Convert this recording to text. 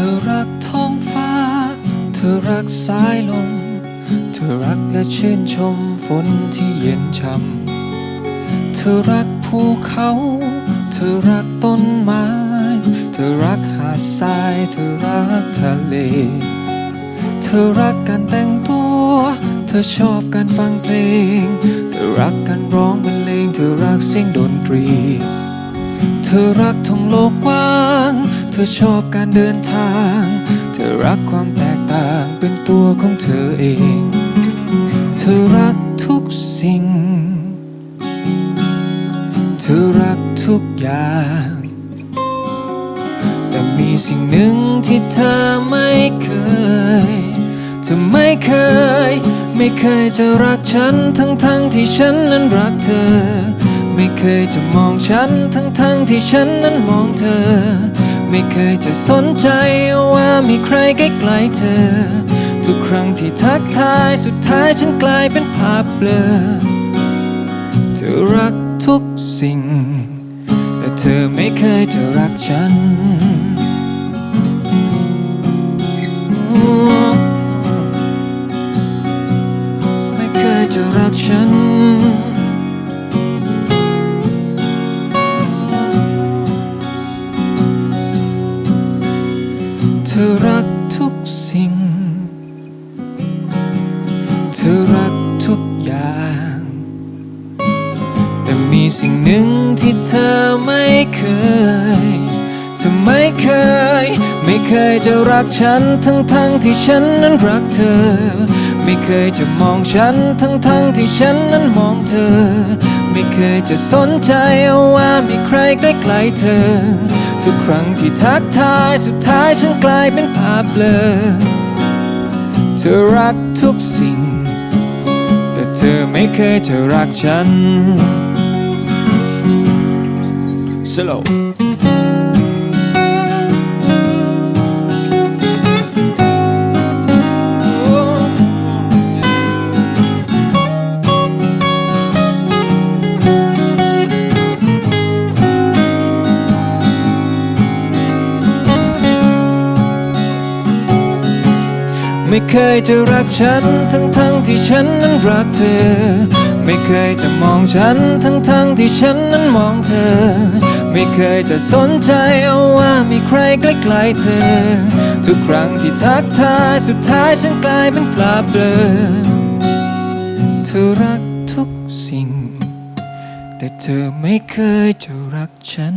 ธอรักท้องฟ้า เธอรักสายลม เธอรักและชื่นชมฝนที่เย็นช่ำเธอรักภูเขา เธอรักต้นไม้ เธอรักหาดทราย เธอรักทะเล เธอรักการแต่งตัว เธอชอบการฟังเพลง เธอรักการร้องบรรเลง เธอรักเสียงดนตรี เธอรักท่องโลกกว้าง ธอชอบการเดินทาง เธอรักความแตกต่างเป็นตัวของเธอเอง เธอรักทุกสิ่ง เธอรักทุกอย่าง แต่มีสิ่งหนึ่งที่เธอไม่เคย เธอไม่เคย ไม่เคยจะรักฉันทั้งทั้งๆที่ฉันนั้นรักเธอ ไม่เคยจะมองฉันทั้งทั้งที่ฉันนั้นมองเธอ ไม่เคยจะสนใจว่ามีใครใกล้ๆเธอ ทุกครั้งที่ทักทายสุดท้ายฉันกลายเป็นภาพเบลอเธอรักทุกสิ่ง แต่เธอไม่เคยจะรักฉัน ธอรักทุกสิ่ง เธอรักทุกอย่าง แต่มีสิ่งหนึ่งที่เธอไม่เคย เธอไม่เคย ไม่เคยจะรักฉันทั้งทั้งๆที่ฉันนั้นรักเธอ ไม่เคยจะมองฉันทั้งทั้งที่ฉันนั้นมองเธอ ไม่เคยจะสนใจว่ามีใครใกล้ๆเธอ ทุกครั้งที่ทักทายสุดท้ายฉันกลายเป็นภาพเบลอเธอรักทุกสิ่ง แต่เธอไม่เคยจะรักฉัน Slow ไม่เคยจะรักฉันทั้งทั้งที่ฉันนั้นรักเธอ ไม่เคยจะมองฉันทั้งทั้งที่ฉันนั้นมองเธอ ไม่เคยจะสนใจเอาว่ามีใครใกล้ๆเธอ ทุกครั้งที่ทักทายสุดท้ายฉันกลายเป็นปลาเบลอเธอรักทุกสิ่ง แต่เธอไม่เคยจะรักฉัน